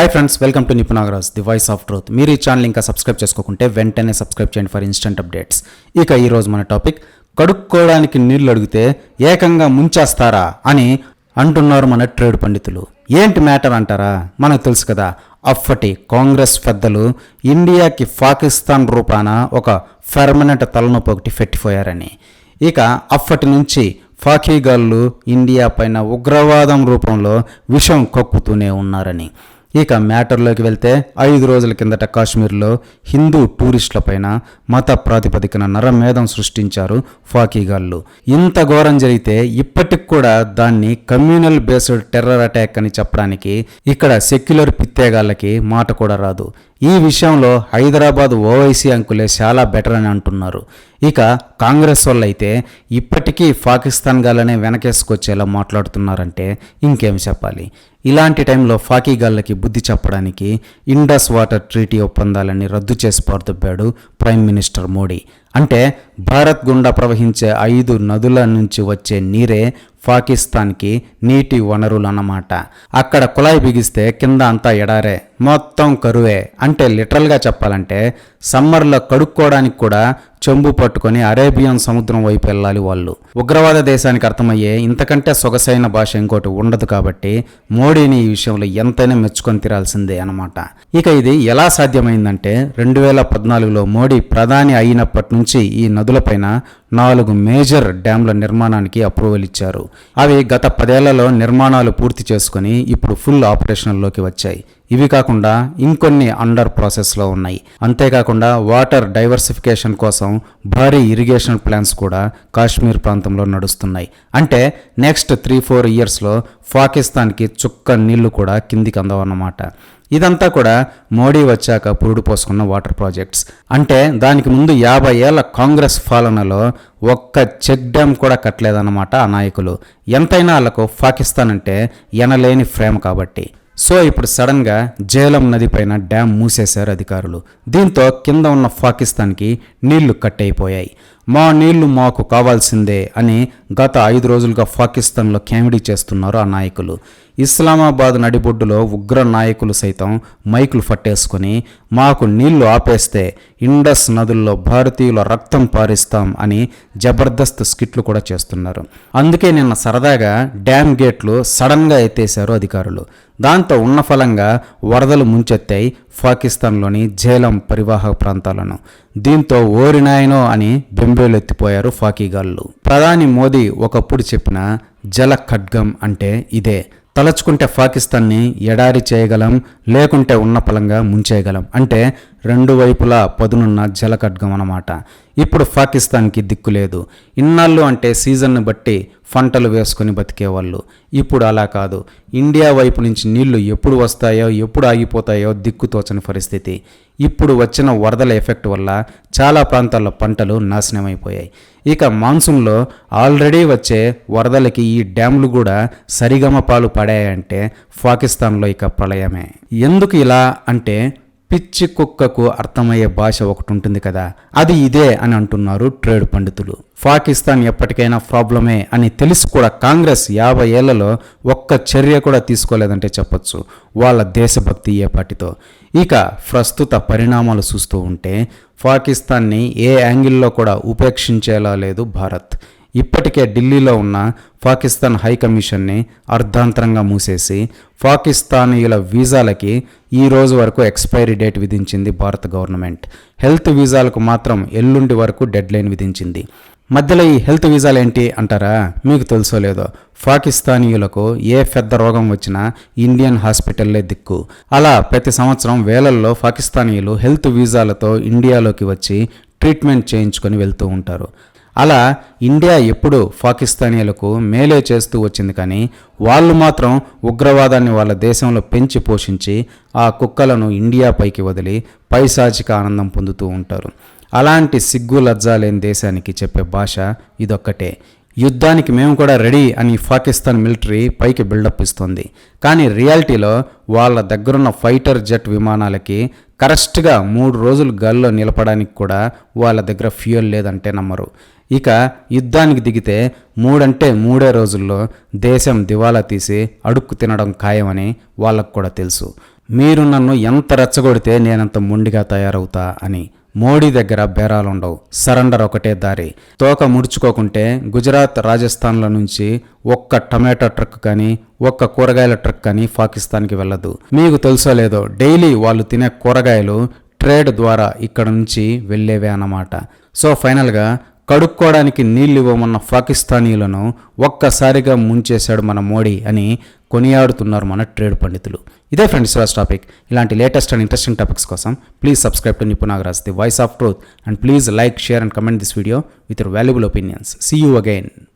Hi friends welcome to Nipunagaraj the voice of truth మీరు ఈ channel ఇంకా subscribe చేసుకోకుంటే వెంటనే సబ్స్క్రైబ్ చేయండి ఫర్ ఇన్స్టెంట్ అప్డేట్స్ ఇక ఈరోజు మన టాపిక్ కడుక్కోవడానికి నీళ్ళు అడిగితే ఏకంగా ముంచేస్తారా అని అంటున్నారు మన ట్రేడ్ పండితులు. ఏంటి మ్యాటర్ అంటారా? మనకు తెలుసు కదా అప్పటి కాంగ్రెస్ పెద్దలు ఇండియాకి పాకిస్తాన్ రూపాన ఒక పర్మనెంట్ తలనొప్పి ఒకటి పెట్టిపోయారని. ఇక అప్పటి నుంచి ఫాకీగాళ్ళు ఇండియా పైన ఉగ్రవాదం రూపంలో విషం కక్కుతూనే ఉన్నారని. ఇక మ్యాటర్లోకి వెళ్తే ఐదు రోజుల కిందట కాశ్మీర్లో హిందూ టూరిస్టులపైన మత ప్రాతిపదికన నరమేధం సృష్టించారు ఫాకీగాళ్ళు ఇంత ఘోరం జరిగితే ఇప్పటికి కూడా దాన్ని కమ్యూనల్ బేస్డ్ టెర్రర్ అటాక్ అని చెప్పడానికి ఇక్కడ సెక్యులర్ పిత్తేగాళ్ళకి మాట కూడా రాదు. ఈ విషయంలో హైదరాబాద్ ఓవైసీ అంకులే చాలా బెటర్ అని అంటున్నారు. ఇక కాంగ్రెస్ వాళ్ళు అయితే ఇప్పటికీ పాకిస్తాన్ గాలనే వెనకేసుకొచ్చేలా మాట్లాడుతున్నారంటే ఇంకేం చెప్పాలి? ఇలాంటి టైంలో ఫాకీ గాళ్ళకి బుద్ధి చెప్పడానికి ఇండస్ వాటర్ ట్రీటీ ఒప్పందాలని రద్దు చేసి పారుదొబ్బాడు ప్రైమ్ మినిస్టర్ మోడీ. అంటే భారత్ గుండా ప్రవహించే ఐదు నదుల నుంచి వచ్చే నీరే పాకిస్తాన్కి నీటి వనరులు అన్నమాట అక్కడ కుళాయి బిగిస్తే కింద అంతా ఎడారే మొత్తం కరువే అంటే లిటరల్గా చెప్పాలంటే సమ్మర్లో కడుక్కోవడానికి కూడా చెంబు పట్టుకొని అరేబియన్ సముద్రం వైపు వెళ్ళాలి వాళ్ళు. ఉగ్రవాద దేశానికి అర్థమయ్యే ఇంతకంటే సొగసైన భాష ఇంకోటి ఉండదు కాబట్టి మోడీని ఈ విషయంలో ఎంతైనా మెచ్చుకొని తీరాల్సిందే అన్నమాట. ఇక ఇది ఎలా సాధ్యమైందంటే రెండు వేల పద్నాలుగులో మోడీ ప్రధాని అయినప్పటి నుంచి ఈ నదులపైన నాలుగు మేజర్ డ్యాంల నిర్మాణానికి అప్రూవల్ ఇచ్చారు. అవి గత పదేళ్ళలో నిర్మాణాలు పూర్తి చేసుకుని ఇప్పుడు ఫుల్ ఆపరేషన్లోకి వచ్చాయి. ఇవి కాకుండా ఇంకొన్ని అండర్ ప్రాసెస్లో ఉన్నాయి. అంతేకాకుండా వాటర్ డైవర్సిఫికేషన్ కోసం భారీ ఇరిగేషన్ ప్లాన్స్ కూడా కాశ్మీర్ ప్రాంతంలో నడుస్తున్నాయి. అంటే నెక్స్ట్ త్రీ ఫోర్ ఇయర్స్లో పాకిస్తాన్కి చుక్క నీళ్ళు కూడా కిందికి అందవన్నమాట. ఇదంతా కూడా మోడీ వచ్చాక పురుడు పోసుకున్న వాటర్ ప్రాజెక్ట్స్. అంటే దానికి ముందు యాభై ఏళ్ళ కాంగ్రెస్ పాలనలో ఒక్క చెక్ డ్యామ్ కూడా కట్టలేదన్నమాట ఆ నాయకులు. ఎంతైనా వాళ్ళకు పాకిస్తాన్ అంటే ఎనలేని ఫ్రేమ్ కాబట్టి. సో ఇప్పుడు సడన్గా జేలం నది పైన డ్యామ్ మూసేశారు అధికారులు. దీంతో కింద ఉన్న పాకిస్తాన్కి నీళ్ళు కట్టయిపోయాయి. మా నీళ్ళు మాకు కావాల్సిందే అని గత ఐదు రోజులుగా పాకిస్తాన్లో కామెడీ చేస్తున్నారు ఆ నాయకులు. ఇస్లామాబాద్ నడిబొడ్డులో ఉగ్ర నాయకులు సైతం మైకులు పట్టేసుకొని మాకు నీళ్ళు ఆపేస్తే ఇండస్ నదుల్లో భారతీయుల రక్తం పారిస్తాం అని జబర్దస్త్ స్కిట్లు కూడా చేస్తున్నారు. అందుకే నిన్న సరదాగా డ్యామ్ గేట్లు సడన్గా ఎత్తేశారు అధికారులు. దాంతో ఉన్న ఫలంగా వరదలు ముంచెత్తాయి పాకిస్తాన్లోని జేలం పరివాహక ప్రాంతాలను. దీంతో ఓరినాయనో అని బెంబేలెత్తిపోయారు ఫాకీగాళ్ళు ప్రధాని మోదీ ఒకప్పుడు చెప్పిన జల ఖడ్గం అంటే ఇదే. తలచుకుంటే పాకిస్తాన్ని ఎడారి చేయగలం లేకుంటే ఉన్న పలంగా ముంచేయగలం. అంటే రెండు వైపులా పదునున్న జలఖడ్గం అన్నమాట. ఇప్పుడు పాకిస్తాన్కి దిక్కు లేదు. ఇన్నాళ్ళు అంటే సీజన్ను బట్టి పంటలు వేసుకొని బతికేవాళ్ళు. ఇప్పుడు అలా కాదు. ఇండియా వైపు నుంచి నీళ్ళు ఎప్పుడు వస్తాయో ఎప్పుడు ఆగిపోతాయో దిక్కుతోచని పరిస్థితి. ఇప్పుడు వచ్చిన వరదల ఎఫెక్ట్ వల్ల చాలా ప్రాంతాల్లో పంటలు నాశనమైపోయాయి. ఇక మాన్సూన్లో ఆల్రెడీ వచ్చే వరదలకి ఈ డ్యామ్లు కూడా సరిగమ పాలు పడాయంటే పాకిస్తాన్లో ఇక ప్రళయమే. ఎందుకు ఇలా అంటే పిచ్చి కుక్కకు అర్థమయ్యే భాష ఒకటి ఉంటుంది కదా అది ఇదే అని అంటున్నారు ట్రేడ్ పండితులు. పాకిస్తాన్ ఎప్పటికైనా ప్రాబ్లమే అని తెలిసి కూడా కాంగ్రెస్ యాభై ఏళ్ళలో ఒక్క చర్య కూడా తీసుకోలేదంటే చెప్పొచ్చు వాళ్ళ దేశభక్తి ఏ పాటితో ఇక ప్రస్తుత పరిణామాలు చూస్తూ ఉంటే పాకిస్తాన్ని ఏ యాంగిల్లో కూడా ఉపేక్షించేలా లేదు భారత్. ఇప్పటికే ఢిల్లీలో ఉన్న పాకిస్తాన్ హై కమిషన్ని అర్ధాంతరంగా మూసేసి పాకిస్తానీయుల వీజాలకి ఈ రోజు వరకు ఎక్స్పైరీ డేట్ విధించింది భారత గవర్నమెంట్. హెల్త్ వీజాలకు మాత్రం ఎల్లుండి వరకు డెడ్ లైన్ విధించింది. మధ్యలో ఈ హెల్త్ వీజాలు ఏంటి అంటారా? మీకు తెలుసో లేదో? పాకిస్తానీయులకు ఏ పెద్ద రోగం వచ్చినా ఇండియన్ హాస్పిటల్లే దిక్కు. అలా ప్రతి సంవత్సరం వేలల్లో పాకిస్తానీయులు హెల్త్ వీజాలతో ఇండియాలోకి వచ్చి ట్రీట్మెంట్ చేయించుకొని వెళ్తూ ఉంటారు. అలా ఇండియా ఎప్పుడూ పాకిస్తానీయులకు మేలే చేస్తూ వచ్చింది కానీ వాళ్ళు మాత్రం ఉగ్రవాదాన్ని వాళ్ళ దేశంలో పెంచి పోషించి ఆ కుక్కలను ఇండియా పైకి వదిలి పైశాచిక ఆనందం పొందుతూ ఉంటారు. అలాంటి సిగ్గు లజ్జా లేని దేశానికి చెప్పే భాష ఇదొక్కటే. యుద్ధానికి మేము కూడా రెడీ అని పాకిస్తాన్ మిలిటరీ పైకి బిల్డప్ ఇస్తుంది. కానీ రియాలిటీలో వాళ్ళ దగ్గరున్న ఫైటర్ జెట్ విమానాలకి కరెక్ట్గా మూడు రోజులు గల్లో నిలపడానికి కూడా వాళ్ళ దగ్గర ఫ్యూయల్ లేదంటే నమ్మరు. ఇక యుద్ధానికి దిగితే మూడంటే మూడే రోజుల్లో దేశం దివాలా తీసి అడుక్కు తినడం ఖాయమని వాళ్ళకు కూడా తెలుసు. మీరు నన్ను ఎంత రెచ్చగొడితే నేనంత మొండిగా తయారవుతా అని మోడీ దగ్గర బేరాలుండవు. సరెండర్ ఒకటే దారి. తోక ముడుచుకోకుంటే గుజరాత్ రాజస్థాన్ల నుంచి ఒక్క టమాటా ట్రక్ కానీ ఒక్క కూరగాయల ట్రక్ కానీ పాకిస్తాన్కి వెళ్ళదు. మీకు తెలుసో లేదో డైలీ వాళ్ళు తినే కూరగాయలు ట్రేడ్ ద్వారా ఇక్కడ నుంచి వెళ్ళేవే అన్నమాట. సో ఫైనల్గా కడుక్కోవడానికి నీళ్ళు ఇవ్వమన్న పాకిస్తానీలను ఒక్కసారిగా ముంచేశాడు మన మోడీ అని కొనియాడుతున్నారు మన ట్రేడ్ పండితులు. ఇదే ఫ్రెండ్స్ రాజ్ టాపిక్. ఇలాంటి లేటెస్ట్ అండ్ ఇంట్రెస్టింగ్ టాపిక్స్ కోసం please subscribe to Nipunagaraj the voice of truth. And please like share and comment this video with your valuable opinions. See you again